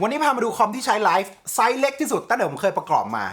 วันนี้พามาดูคอมที่ใช้ไลฟ์ไซส์เล็กที่สุดตั้งแต่ผมเคยประกอบมา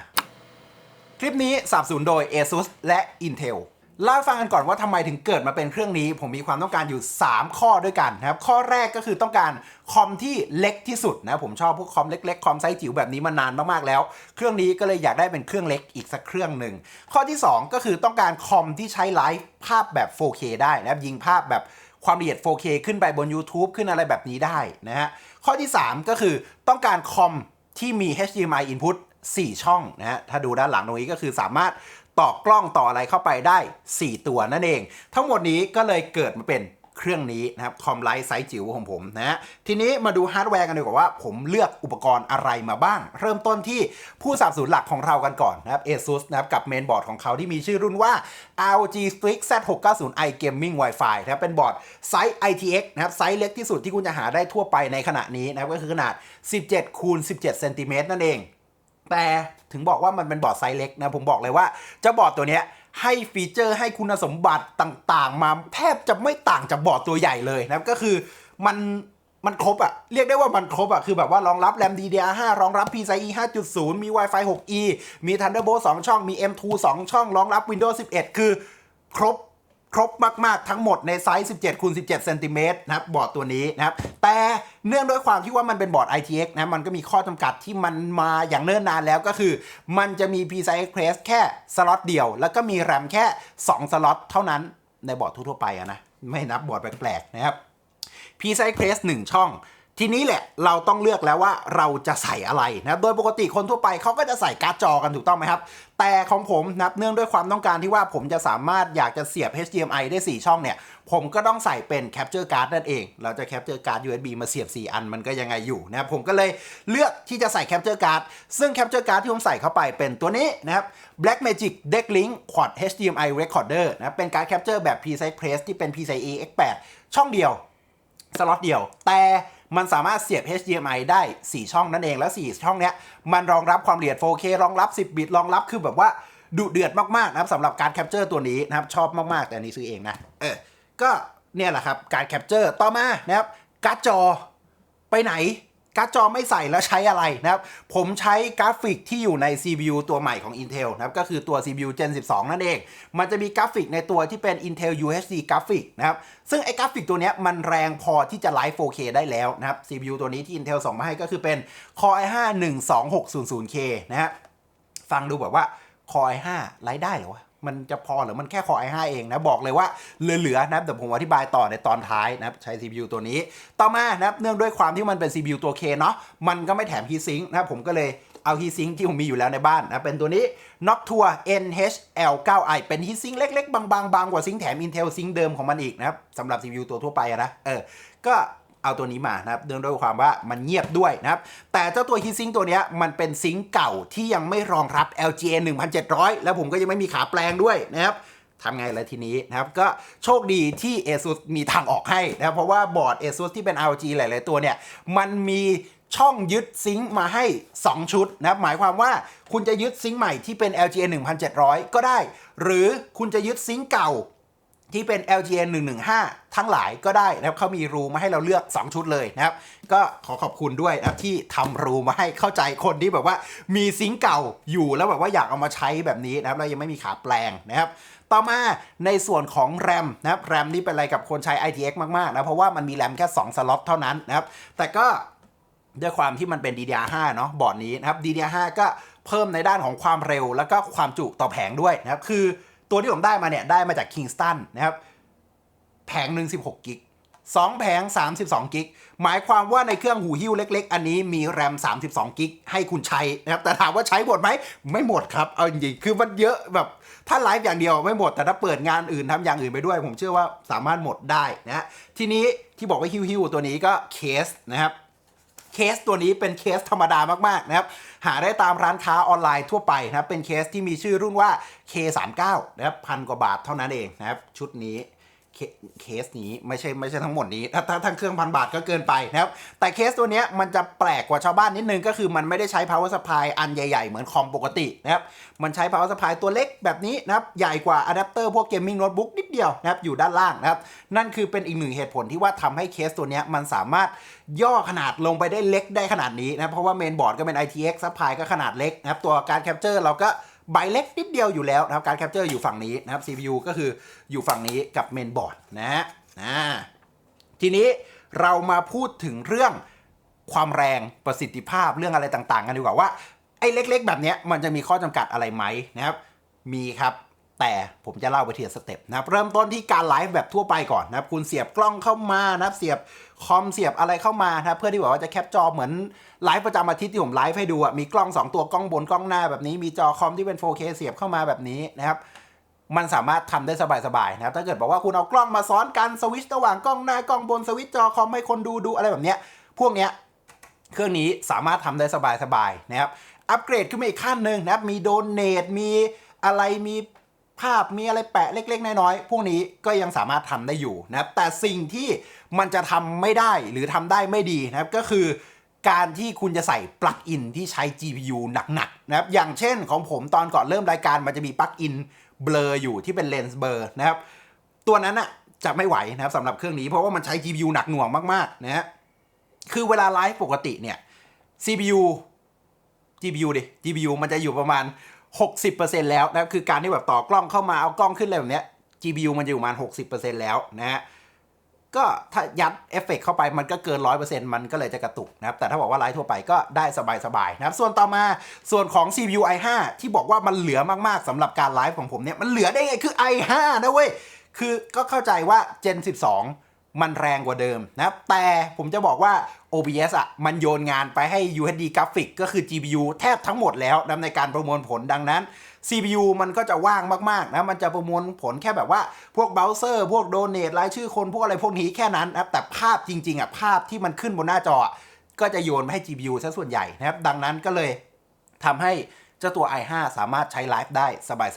คลิปนี้สนับสนุนโดย ASUS และ Intel เล่าฟังกันก่อนว่าทำไมถึงเกิดมาเป็นเครื่องนี้ ผมมีความต้องการอยู่ 3 ข้อด้วยกันนะครับ ข้อแรกก็คือต้องการคอมที่เล็กที่สุดนะผมชอบพวกคอมเล็กๆ คอมไซส์จิ๋วแบบนี้มานานมากๆแล้ว เครื่องนี้ก็เลยอยากได้เป็นเครื่องเล็กอีกสักเครื่องหนึ่งข้อที่ 2 ก็คือต้องการคอมที่ใช้ไลฟ์ภาพแบบ 4K ได้นะครับยิงภาพแบบ ความละเอียด 4K ขึ้นไปบน YouTube ขึ้นอะไรแบบนี้ได้นะฮะ ข้อที่ 3 ก็คือต้องการคอมที่มี HDMI input 4 ช่องนะฮะ ถ้าดูด้านหลังตรงนี้ก็คือสามารถต่อกล้องต่ออะไรเข้าไปได้ 4 ตัวนั่นเอง ทั้งหมดนี้ก็เลยเกิดมาเป็น เครื่องนี้นะครับคอมไลท์ไซส์จิ๋วของผมนะฮะทีนี้มาดูฮาร์ดแวร์กันดีกว่าว่าผมเลือกอุปกรณ์อะไรมาบ้าง เริ่มต้นที่ผู้สนับสนุนหลักของเรากันก่อนนะครับ ASUS นะครับกับเมนบอร์ดของเขาที่มีชื่อรุ่นว่า ROG Strix Z690i Gaming Wi-Fi นะครับเป็นบอร์ดไซส์ ITX นะครับไซส์เล็กที่สุดที่คุณจะหาได้ทั่วไปในขณะนี้นะครับก็คือขนาด 17คูณ17เซนติเมตรนั่นเองแต่ถึงบอกว่ามันเป็นบอร์ดไซส์เล็กนะผมบอกเลยว่าเจ้าบอร์ดตัวเนี้ย ให้ฟีเจอร์ให้คุณสมบัติต่างๆ มาแทบจะไม่ต่างจากบอร์ดตัวใหญ่เลยนะครับก็คือมันมันครบอะเรียกได้ว่ามันครบอะคือแบบว่ารองรับแรม DDR5 รองรับ PCIe 5.0 มี Wi-Fi 6E มี Thunderbolt 2 ช่อง มี M2 2 ช่อง รองรับ Windows 11 คือครบ ครบมาก ๆ ทั้งหมดในไซส์ 17คูณ17เซนติเมตรนะครับบอร์ดตัวนี้นะครับ แต่เนื่องด้วยความที่ว่ามันเป็นบอร์ด ITX นะ มันก็มีข้อจำกัดที่มันมาอย่างเนิ่นนานแล้วก็คือ มันจะมี PCI Express แค่สล็อตเดียว แล้วก็มีแรมแค่ 2 สล็อตเท่านั้นในบอร์ดทั่วๆไปอะนะ ไม่นับบอร์ดแปลก ๆ นะครับ PCI Express 1 ช่อง ทีนี้แหละเราต้องเลือกแล้วว่าเราจะใส่อะไรนะโดยปกติคนทั่วไปเขาก็จะใส่การ์ดจอกันถูกต้องไหมครับ แต่ของผมนะครับเนื่องด้วยความต้องการที่ว่าผมจะสามารถอยากจะเสียบ HDMI ได้ 4 ช่องเนี่ย ผมก็ต้องใส่เป็น Capture Card นั่นเอง เราจะ Capture Card USB มาเสียบ 4 อันมันก็ยังไงอยู่นะครับผมก็เลยเลือกที่จะใส่ Capture Card ซึ่ง Capture Card ที่ผมใส่เข้าไปเป็นตัวนี้นะครับ Blackmagic Decklink Quad HDMI Recorder นะเป็นการ์ด Capture แบบ PCI Express ที่เป็น PCIe X8 ช่องเดียวสล็อตเดียวแต่ มันสามารถเสียบ HDMI ได้ 4 ช่องนั่นเองแล้ว 4 ช่องเนี้ยมันรองรับความละเอียด 4K รองรับ 10 บิตรองรับคือแบบว่าดุเดือดมากๆนะครับสำหรับการแคปเจอร์ตัวนี้นะครับชอบมากๆ แต่อันนี้ซื้อเองนะเออก็เนี่ยแหละครับการแคปเจอร์ต่อมานะครับการ์ดจอไปไหน การ์ดจอไม่ใส่แล้วใช้อะไรนะครับ ผมใช้กราฟิกที่อยู่ใน CPU ตัวใหม่ของ Intel นะครับ ก็คือตัว CPU Gen 12 นั่นเอง มันจะมีกราฟิกในตัวที่เป็น Intel UHD กราฟิกนะครับ ซึ่งไอ้กราฟิกตัวนี้มันแรงพอที่จะไลฟ์ 4K ได้แล้วนะครับ CPU ตัวนี้ที่ Intel ส่งมาให้ก็คือเป็น Core i5 12600K นะฮะ ฟังดูแบบว่า Core i5 ไลฟ์ได้หรอวะ มันจะพอหรือมันแค่ Core i5 เองนะบอกเลยว่าเหลือๆนะแต่ผมอธิบายต่อในตอนท้ายนะใช้ CPU ตัวนี้ ต่อมานะเนื่องด้วยความที่มันเป็น CPU ตัว K เนาะมันก็ไม่แถม heatsink นะผมก็เลยเอา heatsink ที่ผมมีอยู่แล้วในบ้านนะเป็นตัวนี้ Noctua NHL9i เป็น heatsink เล็ก ๆ บางๆบางกว่าซิงแถม Intel Sync เดิมของมันอีกนะครับสำหรับ CPU ตัวทั่วไปนะเออก็ เอาตัวนี้มานะครับเนื่องด้วยความว่ามันเงียบด้วยนะครับ แต่เจ้าตัว heat sink ตัวนี้มันเป็นซิงเก่าที่ยังไม่รองรับ LGA 1700 แล้วผมก็ยังไม่มีขาแปลงด้วยนะครับทำไงละทีนี้นะครับ ก็โชคดีที่ ASUS มีทางออกให้นะครับ เพราะว่าบอร์ด ASUS ที่เป็น ROG หลาย ๆ ตัวเนี่ย มันมีช่องยึดซิงค์มาให้ 2 ชุดนะครับ หมายความว่าคุณจะยึดซิงค์ใหม่ที่เป็น LGA 1700 ก็ได้ หรือคุณจะยึดซิงค์เก่า ที่เป็น LGN 115 ทั้งหลายก็ได้นะครับเขามีรูมาให้เราเลือก 2 ชุดเลยนะครับ ก็ขอขอบคุณด้วยนะครับที่ทำรูมาให้เข้าใจคนที่แบบว่ามีซิงเก่าอยู่แล้วแบบว่าอยากเอามาใช้แบบนี้นะครับแล้วยังไม่มีขาแปลงนะครับต่อมาในส่วนของ RAM นะครับ RAM นี่เป็นอะไรกับคนใช้ ITX มากๆนะเพราะว่ามันมี RAM แค่ 2 สล็อตเท่านั้นนะครับแต่ก็ด้วยความที่มันเป็น DDR5 เนาะบอร์ดนี้นะครับ DDR5 ก็เพิ่มในด้านของความเร็ว แล้วก็ความจุต่อแผงด้วยนะครับคือ ตัวที่ผมได้มาเนี่ยได้มาจาก Kingston นะครับ แผงหนึ่ง16 กิก2แผง 32 กิก หมายความว่าในเครื่องหูหิ้วเล็ก ๆ อันนี้มีแรม 32 กิก ให้คุณใช้นะครับ แต่ถามว่าใช้หมดไหม ไม่หมดครับ เอาจริงๆคือมันเยอะแบบ ถ้าไลฟ์อย่างเดียวไม่หมด แต่ถ้าเปิดงานอื่นทำอย่างอื่นไปด้วย ผมเชื่อว่าสามารถหมดได้นะฮะทีนี้ที่บอกว่าหิ้วๆตัวนี้ก็เคสนะครับ เคสตัวนี้เป็นเคสธรรมดามากๆนะครับหาได้ตามร้านค้าออนไลน์ทั่วไปนะครับเป็นเคสที่มีชื่อรุ่นว่า K39 นะครับพันกว่าบาทเท่านั้นเองนะครับชุดนี้ เคสนี้ไม่ใช่ไม่ใช่ทั้งหมดนี้ ถ้าทั้งเครื่องพันบาทก็เกินไปนะครับ แต่เคสตัวนี้มันจะแปลกกว่าชาวบ้านนิดนึงก็คือมันไม่ได้ใช้ power supply อันใหญ่ ๆ เหมือนคอมปกตินะครับ มันใช้ power supply ตัวเล็กแบบนี้นะครับ ใหญ่กว่าอะแดปเตอร์พวกเกมมิ่งโน้ตบุ๊กนิดเดียวนะครับ อยู่ด้านล่างนะครับ นั่นคือเป็นอีกหนึ่งเหตุผลที่ว่าทำให้เคสตัวนี้มันสามารถย่อขนาดลงไปได้เล็กได้ขนาดนี้นะเพราะว่าเมนบอร์ดก็เป็น ITX supply ก็ขนาดเล็กนะครับตัวการแคปเจอร์เราก็ ใบเล็กนิดเดียวอยู่แล้วนะครับการแคปเจอร์อยู่ฝั่งนี้นะครับ CPU ก็คืออยู่ฝั่งนี้กับเมนบอร์ดนะฮะทีนี้เรามาพูดถึงเรื่องความแรงประสิทธิภาพเรื่องอะไรต่าง ๆ กันดีกว่าว่าไอ้เล็ก ๆ แบบเนี้ยมันจะมีข้อจำกัดอะไรไหมนะครับ มีครับ แต่ผมจะเล่าไปทีละสเต็ปนะครับเริ่มต้นที่การไลฟ์แบบทั่วไปก่อนนะครับคุณเสียบกล้องเข้ามานะครับเสียบคอมเสียบอะไรเข้ามานะครับเพื่อที่แบบว่าจะแคปจอเหมือนไลฟ์ประจำอาทิตย์ที่ผมไลฟ์ให้ดูอะมีกล้อง 2 ตัวกล้องบนกล้องหน้าแบบนี้มีจอคอมที่เป็น 4K เสียบเข้ามาแบบนี้นะครับมันสามารถทำได้สบายๆนะครับถ้าเกิดบอกว่าคุณเอากล้องมาซ้อนกันสวิตช์ระหว่างกล้องหน้ากล้องบนสวิตช์จอคอมให้คนดูดูอะไรแบบเนี้ยพวกเนี้ยเครื่องนี้สามารถทำได้สบายๆนะครับอัปเกรดขึ้นมาอีกขั้นหนึ่งนะครับมีโดเนทมีอะไรมี ภาพมีอะไรแปะเล็ก ๆ น้อยๆพวกนี้ก็ยังสามารถทำได้อยู่นะครับแต่สิ่งที่มันจะทำไม่ได้หรือทำได้ไม่ดีนะครับก็คือการที่คุณจะใส่ปลั๊กอินที่ใช้ GPU หนักๆนะครับอย่างเช่นของผมตอนก่อนเริ่มรายการมันจะมีปลั๊กอินเบลออยู่ที่เป็นเลนส์เบลอนะครับตัวนั้นอะจะไม่ไหวนะครับสำหรับเครื่องนี้เพราะว่ามันใช้ GPU หนักหน่วงมากๆนะฮะคือเวลาไลฟ์ปกติเนี่ย CPU GPU ดิ GPU มันจะอยู่ประมาณ 60%แล้วนะครับคือการที่แบบต่อกล้องเข้ามาเอากล้องขึ้นอะไรแบบเนี้ย GPU มันจะอยู่ประมาณ 60%แล้วนะฮะก็ถ้ายัดเอฟเฟกเข้าไปมันก็เกิน 100%มันก็เลยจะกระตุกนะครับ แต่ถ้าบอกว่าไลฟ์ทั่วไปก็ได้สบายๆนะครับ ส่วนต่อมาส่วนของ CPU i5 ที่บอกว่ามันเหลือมากๆสำหรับการไลฟ์ของผมเนี่ย มันเหลือได้ไงคือ i5 นะเว้ย คือก็เข้าใจว่า Gen 12 มันแรงกว่าเดิมนะครับ แต่ผมจะบอกว่า OBS อะ มันโยนงานไปให้ UHD Graphic ก็คือ GPU แทบทั้งหมดแล้วนะในการประมวลผลดังนั้น CPU มันก็จะว่างมากๆนะ มันจะประมวลผลแค่แบบว่าพวกเบราว์เซอร์พวกโดเนทรายชื่อคนพวกอะไรพวกนี้แค่นั้นนะแต่ภาพจริง ๆอะภาพที่มันขึ้นบนหน้าจออะก็จะโยนไปให้ GPU ซะส่วนใหญ่นะครับ ดังนั้นก็เลยทำให้เจ้าตัว i5 สามารถใช้ไลฟ์ได้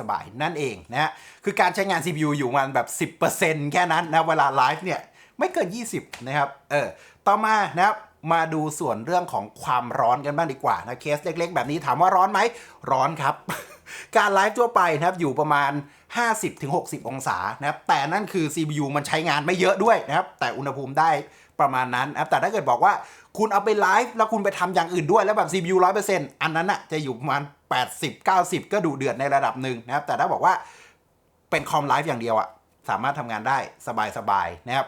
สบาย ๆ นั่นเองนะฮะคือการใช้งาน CPU อยู่มันแบบ 10%แค่นั้นนะ เวลาไลฟ์เนี่ย ไม่เกิน 20 นะครับ เออ ต่อมานะครับ มาดูส่วนเรื่องของความร้อนกันบ้างดีกว่านะเคสเล็กๆ แบบนี้ถามว่าร้อนไหม ร้อนครับ การไลฟ์ทั่วไปนะครับอยู่ประมาณ 50-60 องศานะครับ แต่นั่นคือ CPU มันใช้งานไม่เยอะด้วยนะครับ แต่อุณหภูมิได้ประมาณนั้นนะครับ แต่ถ้าเกิดบอกว่าคุณเอาไปไลฟ์แล้วคุณไปทำอย่างอื่นด้วยแล้วแบบ CPU 100%อันนั้นอะจะอยู่ประมาณ 80-90 ก็ดูเดือดในระดับหนึ่งนะครับ แต่ถ้าบอกว่าเป็นคอมไลฟ์อย่างเดียวอะสามารถทำงานได้สบายๆนะครับ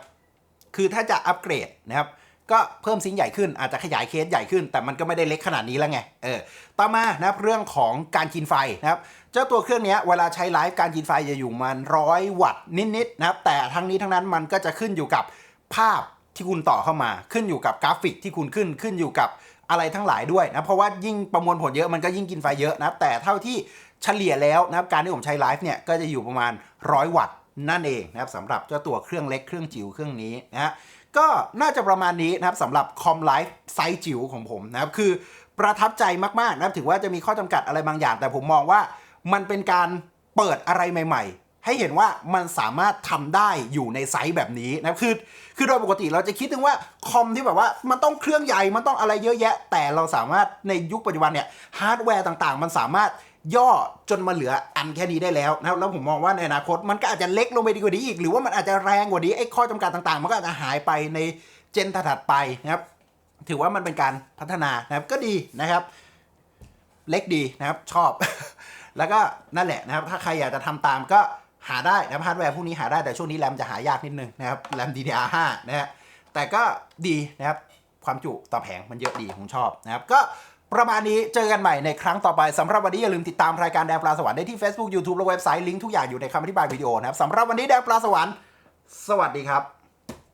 คือถ้าจะอัปเกรดนะครับก็เพิ่มซิงใหญ่ขึ้นอาจจะขยายเคสใหญ่ขึ้น แต่มันก็ไม่ได้เล็กขนาดนี้แล้วไงเออต่อมานะครับเรื่องของการกินไฟนะครับเจ้าตัวเครื่องนี้เวลาใช้ไลฟ์การกินไฟจะอยู่มันร้อยวัตต์นิดๆนะครับแต่ทั้งนี้ทั้งนั้นมันก็จะขึ้นอยู่กับภาพที่คุณต่อเข้ามาขึ้นอยู่กับกราฟิกที่คุณขึ้นขึ้นอยู่กับอะไรทั้งหลายด้วยนะเพราะว่ายิ่งประมวลผลเยอะมันก็ยิ่งกินไฟเยอะนะแต่เท่าที่เฉลี่ยแล้วนะครับการที่ผมใช้ไลฟ์เนี่ยก็จะอยู่ประมาณร้อยวัตต์ นั่นเองนะครับสำหรับเจ้าตัวเครื่องเล็กเครื่องจิ๋วเครื่องนี้นะฮะก็น่าจะประมาณนี้นะครับสำหรับคอมไลฟ์ไซส์จิ๋วของผมนะครับคือประทับใจมากๆนะครับถือว่าจะมีข้อจำกัดอะไรบางอย่าง แต่ผมมองว่ามันเป็นการเปิดอะไรใหม่ ๆ ให้เห็นว่ามันสามารถทำได้อยู่ในไซส์แบบนี้นะครับคือคือโดยปกติเราจะคิดถึงว่าคอมที่แบบว่ามันต้องเครื่องใหญ่มันต้องอะไรเยอะแยะ แต่เราสามารถในยุคปัจจุบันเนี่ยฮาร์ดแวร์ต่างๆ มันสามารถ ย่อจนมาเหลืออันแค่นี้ได้แล้วนะครับแล้วผมมองว่าในอนาคตมันก็อาจจะเล็กลงไปดีกว่านี้อีก หรือว่ามันอาจจะแรงกว่านี้ไอ้ข้อจำกัดต่างๆ มันก็อาจจะหายไปในเจนถัดไปนะครับ ถือว่ามันเป็นการพัฒนานะครับก็ดีนะครับ เล็กดีนะครับชอบ แล้วก็นั่นแหละนะครับ ถ้าใครอยากจะทำตามก็หาได้นะฮาร์ดแวร์พวกนี้หาได้แต่ช่วงนี้แรมจะหายากนิดนึงนะครับแรม DDR5 นะฮะแต่ก็ดีนะครับความจุต่อแผงมันเยอะดีผมชอบนะครับก็ ประมาณนี้เจอกันใหม่ในครั้งต่อไปสำหรับวันนี้อย่าลืมติดตามรายการแดงปลาสวรรค์ได้ที่ Facebook YouTube และเว็บไซต์ลิงก์ทุกอย่างอยู่ในคำอธิบายวิดีโอนะครับสำหรับวันนี้แดงปลาสวรรค์สวัสดีครับ